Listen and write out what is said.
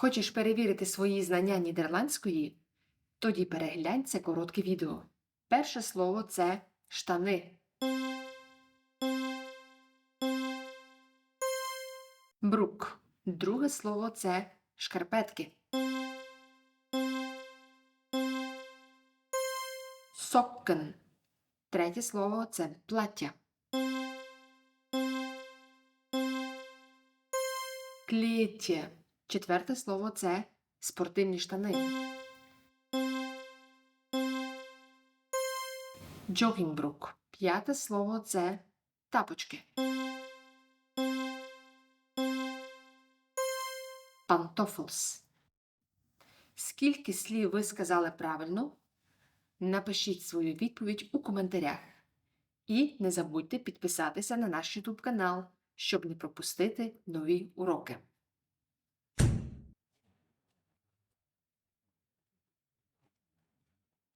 Хочеш перевірити свої знання нідерландської? Тоді переглянь це коротке відео. Перше слово це штани. Брук. Друге слово це шкарпетки. Соkken. Третє слово це плаття. Клєтє. Четверте слово це спортивні штани. Джогінгбрук. П'яте слово це тапочки. Пантофлс. Скільки слів ви сказали правильно? Напишіть свою відповідь у коментарях. І не забудьте підписатися на наш YouTube канал, щоб не пропустити нові уроки.